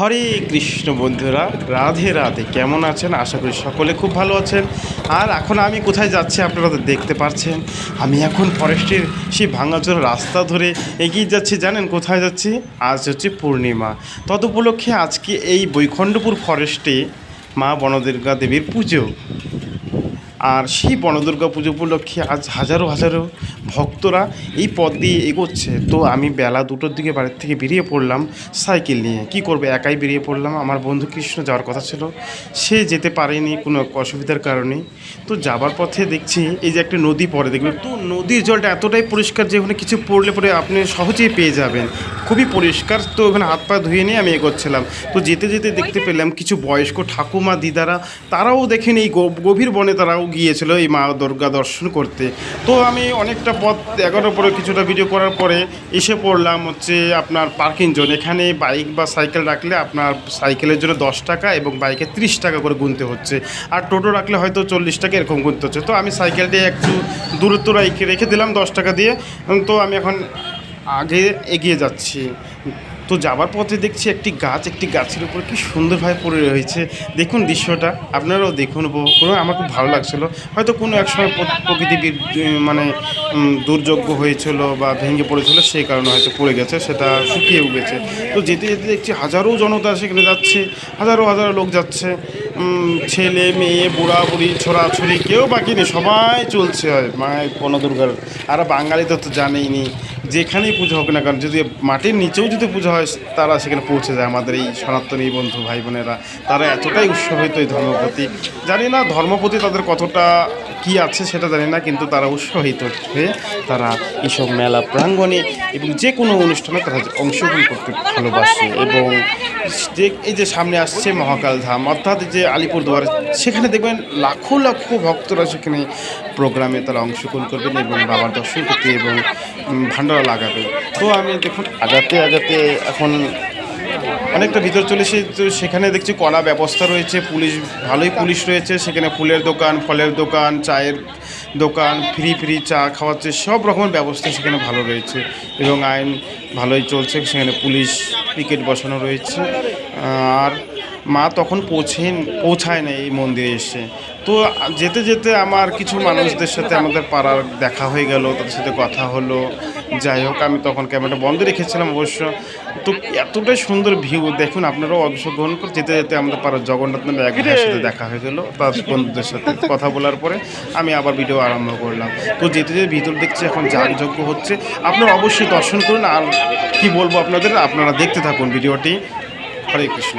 হরে কৃষ্ণ বন্ধুরা, রাধে রাধে। কেমন আছেন? আশা করি সকলে খুব ভালো আছেন। আর এখন আমি কোথায় যাচ্ছি আপনারা তো দেখতে পাচ্ছেন। আমি এখন ফরেস্টের সেই ভাঙাচোরা রাস্তা ধরে এগিয়ে যাচ্ছি। জানেন কোথায় যাচ্ছি? আজ হচ্ছে পূর্ণিমা। তদুপলক্ষে আজকে এই বৈখণ্ডপুর ফরেস্টে মা বনদুর্গা দেবীর পুজো। আর সেই বনদুর্গা পুজো উপলক্ষে আজ হাজারো হাজারো ভক্তরা এই পথ দিয়ে এগোচ্ছে। তো আমি বেলা দুটোর দিকে বাড়ির থেকে বেরিয়ে পড়লাম সাইকেল নিয়ে। কি করবে? একাই বেরিয়ে পড়লাম। আমার বন্ধু কৃষ্ণ যাওয়ার কথা ছিল। সে যেতে পারেনি কোনো অসুবিধার কারণে। তো যাবার পথে দেখছি এই যে একটা নদী পড়ে। দেখবেন তো নদীর জলটা এতটাই পরিষ্কার যে ওখানে কিছু পড়লে পরে আপনি সহজেই পেয়ে যাবেন। খুবই পরিষ্কার। তো ওখানে হাত পা ধুয়ে নিয়ে আমি এগোচ্ছিলাম। তো যেতে যেতে দেখতে পেলাম কিছু বয়স্ক ঠাকুমা, দিদারা, তারাও দেখেন এই গভীর বনে তারাও গিয়েছিল, এই মা দুর্গা দর্শন করতে। তো আমি অনেকটা পথ এগারোর পরে কিছুটা ভিডিও করার পরে এসে পড়লাম হচ্ছে আপনার পার্কিং জোন এখানে বাইক বা সাইকেল রাখলে আপনার সাইকেলের জন্য দশ টাকা এবং বাইকে ত্রিশ টাকা করে গুনতে হচ্ছে। আর টোটো রাখলে হয়তো চল্লিশ টাকা এরকম গুনতে হচ্ছে। তো আমি সাইকেলটি একটু দূরত্ব রেখে দিলাম দশ টাকা দিয়ে। তো আমি এখন আগে এগিয়ে যাচ্ছি। তো যাবার পথে দেখছি একটি গাছ, একটি গাছের উপর কি সুন্দরভাবে পড়ে রয়েছে। দেখুন দৃশ্যটা, আপনারাও দেখুন উপভোগ করুন, আমার খুব ভালো লাগছিল। হয়তো কোনো এক সময় প্রকৃতি মানে দুর্যোগ্য দুর্যোগ হয়েছিল বা ভেঙে পড়েছিল, সেই কারণে হয়তো পড়ে গেছে, সেটা শুকিয়ে উঠেছে তো যেতে যেতে দেখছি হাজারো জনতা সেখানে যাচ্ছে, হাজারো হাজারো লোক যাচ্ছে। ছেলে, মেয়ে, বুড়া, বুড়ি ছোড়াছড়ি কেউ বাকি নেই, সবাই চলছে হয়। মায়ের বনদুর্গার, আর বাঙালি তো তো জানেই নি যেখানেই পুজো হোক না কারণ যদি মাটির নিচেও যদি পুজো হয়, তারা সেখানে পৌঁছে যায়। আমাদের এই সনাতনী বন্ধু ভাই বোনেরা, তারা এতটাই উৎসাহিত এই ধর্মপ্রতি জানি না ধর্মপ্রতি তাদের কতটা কি আছে সেটা জানি না, কিন্তু তারা উৎসাহিত হয়ে তারা এইসব মেলা প্রাঙ্গণে এবং যে কোনো অনুষ্ঠানে তারা অংশগ্রহণ করতে ভালোবাসে এবং যে এই যে সামনে আসছে মহাকাল ধাম অর্থাৎ যে আলিপুরদুয়ার সেখানে দেখবেন লাখো লাখো ভক্তরা সেখানে প্রোগ্রামে তারা অংশগ্রহণ করবেন এবং বাবার দর্শন করতে এবং উম, ভান্ডারা লাগাবে। তো আমি দেখুন আগাতে আগাতে এখন অনেকটা ভিতর চলে এসে তো সেখানে দেখছি কড়া ব্যবস্থা রয়েছে পুলিশ ভালোই পুলিশ রয়েছে সেখানে ফুলের দোকান ফলের দোকান চায়ের দোকান, ফ্রি ফ্রি চা খাওয়াচ্ছে, সব রকমের ব্যবস্থা সেখানে ভালো রয়েছে এবং আইন ভালোই চলছে, সেখানে পুলিশ পিকেট বসানো রয়েছে। আর মা তখন পৌঁছেন, পৌঁছায় না এই মন্দিরে এসে। তো যেতে যেতে আমার কিছু মানুষদের সাথে আমাদের পাড়ার দেখা হয়ে গেল, তাদের সাথে কথা হলো। যাই হোক, আমি তখন ক্যামেরাটা বন্ধ রেখেছিলাম অবশ্য। তো এতটাই সুন্দর ভিউ দেখুন আপনারাও অংশগ্রহণ করে যেতে যেতে আমাদের পাড়ার জগন্নাথ নামে এক সাথে দেখা হয়ে গেলো, তার বন্ধুদের সাথে কথা বলার পরে আমি আবার ভিডিও আরম্ভ করলাম। তো যেতে যেতে ভিতর দেখছি এখন যাগযজ্ঞ হচ্ছে। আপনারা অবশ্যই দর্শন করুন, আর কি বলব আপনাদের, আপনারা দেখতে থাকুন ভিডিওটি হরে কৃষ্ণ।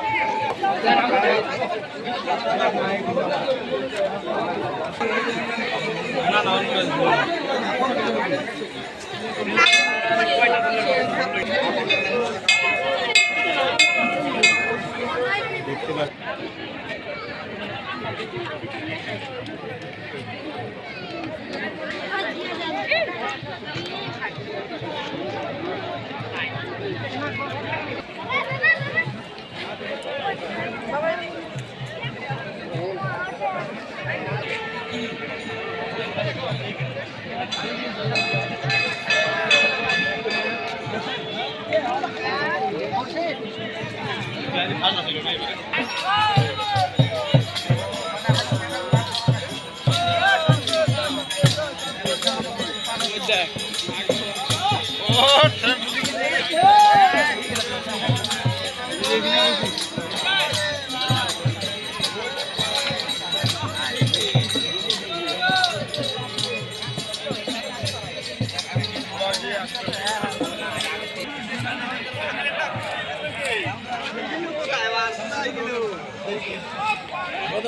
দেখতে পাচ্ছি Oh!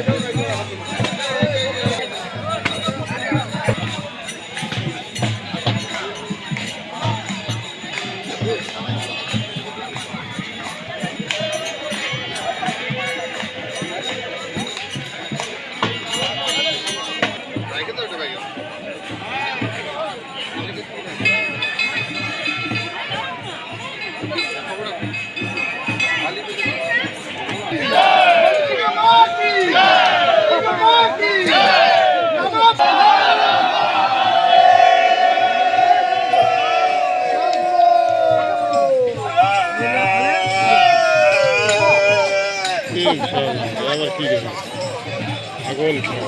আবার él.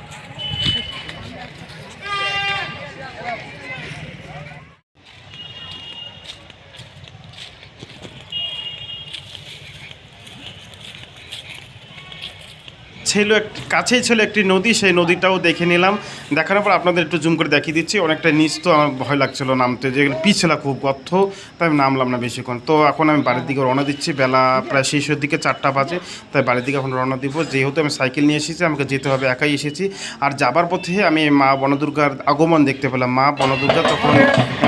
এক- কাছেই ছিল একটি নদী, সেই নদীটাও দেখে নিলাম। দেখানোর পর আপনাদের একটু জুম করে দেখিয়ে দিচ্ছি। অনেকটা নিচ তো আমার ভয় লাগছিল নামতে, যে পিছলা খুব গর্থ তাই আমি নামলাম না বেশিক্ষণ। তো এখন আমি বাড়ির দিকে রওনা দিচ্ছি। বেলা প্রায় শেষের দিকে চারটা বাজে, তাই বাড়ির দিকে এখন রওনা দিব। যেহেতু আমি সাইকেল নিয়ে এসেছি, আমাকে যেতে হবে, একাই এসেছি। আর যাবার পথে আমি মা বনদুর্গার আগমন দেখতে পেলাম। মা বনদুর্গা তখন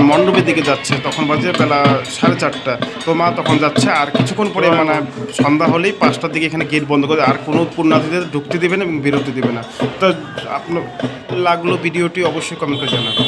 মণ্ডপের দিকে যাচ্ছে, তখন বাজে বেলা সাড়ে চারটা। তো মা তখন যাচ্ছে, আর কিছুক্ষণ পরে মানে সন্ধ্যা হলেই পাঁচটার দিকে এখানে গেট বন্ধ করে, আর কোনো পুণ্যার্থীদের ঢুকতে দেবে না এবং বেরোতে দেবে না। তো আপনার লাগল ভিডিওটি অবশ্যই কমেন্ট করে জানাবেন।